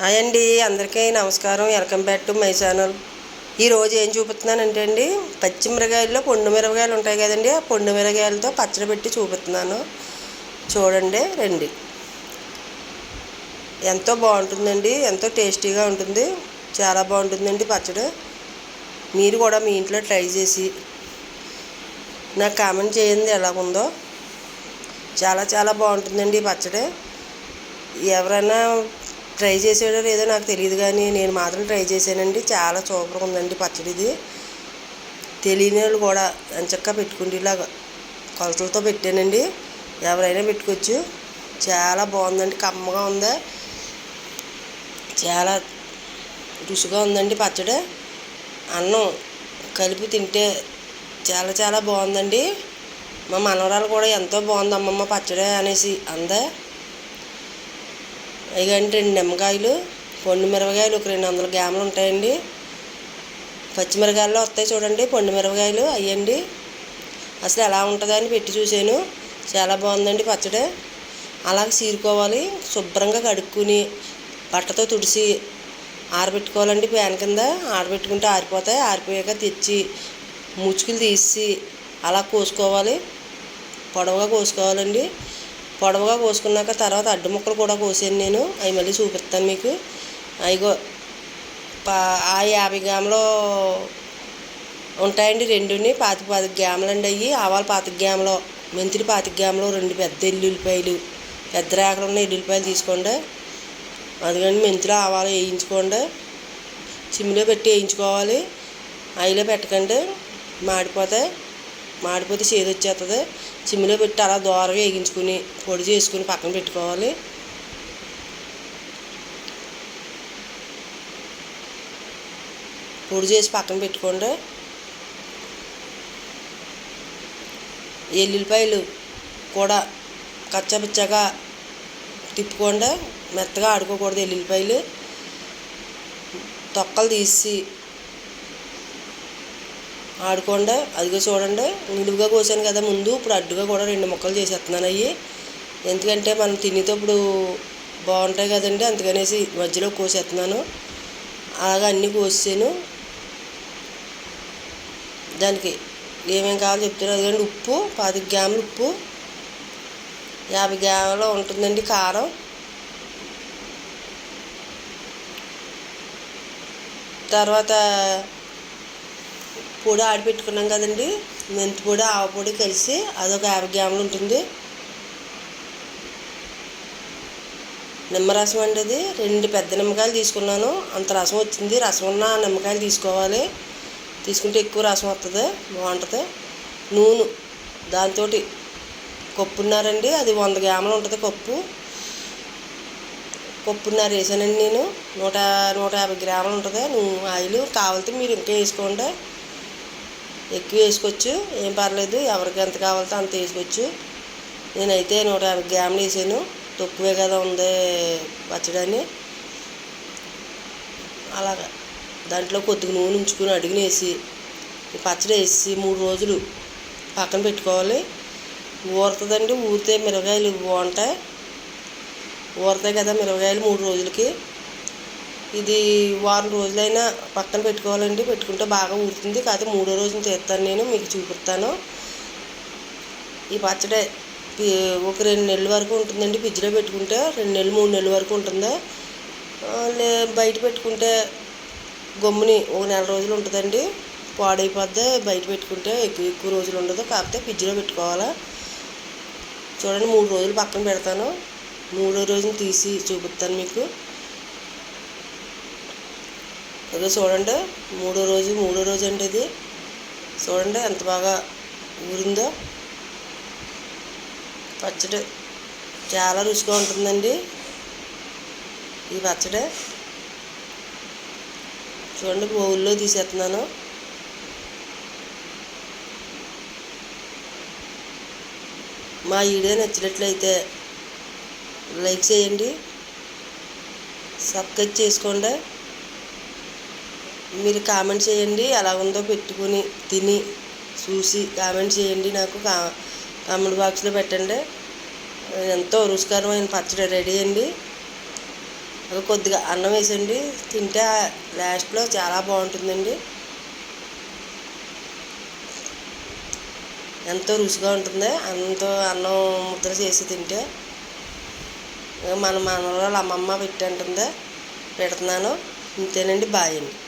Hi అండి అందరికీ నమస్కారం. Welcome back to my channel. ఈరోజు ఏం చూపిస్తున్నానంటే అండి పచ్చిమిరకాయల్లో పొండు మిరపకాయలు ఉంటాయి కదండి ఆ పొండు మిరపకాయలతో పచ్చడి పెట్టి చూపిస్తున్నాను. చూడండి రండి. ఎంతో బాగుంటుందండి ఎంతో టేస్టీగా ఉంటుంది చాలా బాగుంటుందండి పచ్చడి. మీరు కూడా మీ ఇంట్లో ట్రై చేసి నాకు కామెంట్ చేయండి ఎలా ఉందో. చాలా చాలా బాగుంటుందండి ఈ పచ్చడి. ఎవరైనా ట్రై చేసాడో లేదో నాకు తెలియదు కానీ నేను మాత్రం ట్రై చేశానండి. చాలా సూపర్గా ఉందండి పచ్చడిది. తెలియని వాళ్ళు కూడా ఎంచక్క పెట్టుకుంటే ఇలా కొలతలతో పెట్టానండి. ఎవరైనా పెట్టుకోవచ్చు. చాలా బాగుందండి. కమ్మగా ఉంది? చాలా రుచిగా ఉందండి పచ్చడి. అన్నం కలిపి తింటే చాలా చాలా బాగుందండి. మా మనవరాలు కూడా ఎంతో బాగుంది అమ్మమ్మ పచ్చడి అనేసి అందే? ఇగండి రెండు నిమ్మకాయలు పొండు మిరపకాయలు ఒక రెండు వందల గ్రాములు ఉంటాయండి. పచ్చిమిరకాయల్లో వస్తాయి చూడండి పొండు మిరపకాయలు అయ్యండి. అసలు ఎలా ఉంటుందని పెట్టి చూశాను. చాలా బాగుందండి పచ్చడి. అలాగ చీరుకోవాలి శుభ్రంగా కడుక్కుని బట్టతో తుడిసి ఆరబెట్టుకోవాలండి ప్యాన్ కింద. ఆరబెట్టుకుంటే ఆరిపోతాయి ఆరిపోయాక తెచ్చి ముచ్చుకులు తీసి అలా కోసుకోవాలి. పొడవుగా కోసుకోవాలండి. పొడవుగా కోసుకున్నాక తర్వాత అడ్డు ముక్కలు కూడా కోసాను నేను. అవి మళ్ళీ చూపిస్తాను మీకు. అవిగో పా ఆ యాభై గ్రాములు ఉంటాయండి రెండుని. పాతి పాతి గ్రాములు అండి అవి ఆవాలు పాతిక గ్రాములు మెంతులు పాతిక గ్రాములు రెండు పెద్ద ఎల్లుల్లిపాయలు పెద్ద రేకలు ఉన్న ఎల్లుల్లిపాయలు తీసుకోండి. అందుకని మెంతులు ఆవాలు వేయించుకోండి. సిమ్లో పెట్టి వేయించుకోవాలి. ఆయిలో పెట్టకండి. మాడిపోతే మాడిపోతే చేదు వచ్చేస్తుంది సిమ్లో పెట్టి అలా దోరగా వేగించుకుని పొడి చేసుకుని పక్కన పెట్టుకోవాలి. పొడి చేసి పక్కన పెట్టుకోండి. ఎల్లుల్లిపాయలు కూడా కచ్చపిచ్చగా తిప్పుకోండి. మెత్తగా ఆడుకోకూడదు ఎల్లుల్లిపాయలు. తొక్కలు తీసి ఆడుకోండి. అదిగో చూడండి నిలువుగా కోసాను కదా ముందు. ఇప్పుడు అడ్డుగా కూడా రెండు ముక్కలు చేసేస్తున్నాను అవి ఎందుకంటే మనం తినేటప్పుడు బాగుంటాయి కదండి అందుకనేసి మధ్యలో కోసేస్తున్నాను. అలాగా అన్నీ కోసాను దానికి ఏమేమి కావాలో చెప్తాను. అదిగండి ఉప్పు పది గ్రాములు ఉప్పు యాభై గ్రాములు ఉంటుందండి కారం. తర్వాత పొడి ఆడిపెట్టుకున్నాం కదండి. మెంతి పొడి ఆవపొడి కలిసి అదొక యాభై గ్రాములు ఉంటుంది. నిమ్మరసం అండి అది. రెండు పెద్ద నిమ్మకాయలు తీసుకున్నాను. అంత రసం వచ్చింది. రసం ఉన్న నిమ్మకాయలు తీసుకోవాలి. తీసుకుంటే ఎక్కువ రసం వస్తుంది బాగుంటుంది. నూనె. దాంతో కొప్పున్నారండి. అది వంద గ్రాములు ఉంటుంది కప్పు. కొప్పున్నర వేసానండి నేను. నూట నూట యాభై గ్రాములు ఉంటుంది. నువ్వు ఆయిల్ కావాలంటే మీరు ఇంకా వేసుకోండి. ఎక్కువ వేసుకోవచ్చు. ఏం పర్లేదు ఎవరికి ఎంత కావాలితే అంత వేసుకోవచ్చు. నేనైతే నూట యాభై గ్రాములు వేసాను. తక్కువే కదా ఉంది పచ్చడని. అలాగా. దాంట్లో కొద్దిగా నూనె ఉంచుకుని అడుగుని వేసి పచ్చడి వేసి మూడు రోజులు పక్కన పెట్టుకోవాలి. ఊరుతుందండి ఊరితే మిరగాయలు బాగుంటాయి. ఊరతాయి కదా మిరగాయలు మూడు రోజులకి. ఇది వారం రోజులైనా పక్కన పెట్టుకోవాలండి. పెట్టుకుంటే బాగా ఊరుతుంది. కాకపోతే మూడో రోజున తీస్తాను నేను. మీకు చూపిస్తాను. ఈ పచ్చడి ఒక రెండు నెలల వరకు ఉంటుందండి. ఫ్రిడ్జ్లో పెట్టుకుంటే రెండు నెలలు మూడు నెలల వరకు ఉంటుంది? లే బయట పెట్టుకుంటే గమ్ముని ఒక నెల రోజులు ఉంటుందండి. పాడైపోద్ది? బయట పెట్టుకుంటే ఎక్కువ ఎక్కువ రోజులు ఉండదు. కాకపోతే ఫ్రిడ్జ్లో పెట్టుకోవాలా? చూడండి మూడు రోజులు పక్కన పెడతాను. మూడో రోజున తీసి చూపిస్తాను మీకు. ఇదిగో చూడండి మూడో రోజు మూడో రోజు అండి ఇది. చూడండి ఎంత బాగా ఊరిందో. పచ్చడి చాలా రుచిగా ఉంటుందండి. ఈ పచ్చడి చూడండి బౌల్లో తీసేస్తున్నాను. మా వీడియో నచ్చినట్లయితే లైక్ చేయండి. సబ్స్క్రైబ్ చేసుకోండి. మీరు కామెంట్ చేయండి ఎలా ఉందో పెట్టుకుని తిని చూసి కామెంట్ చేయండి నాకు కా కామెంట్ బాక్స్లో పెట్టండి. ఎంతో రుచికరమైన పచ్చడి రెడీ అండి. అది కొద్దిగా అన్నం వేసండి తింటే లాస్ట్లో చాలా బాగుంటుందండి. ఎంతో రుచిగా ఉంటుంది అన్నంతో అన్నం ముద్ర చేసి తింటే. మన మనవరాలు అమ్మమ్మ పెట్టి అంటుంది పెడుతున్నాను. ఇంతేనండి బాయ్ అండి.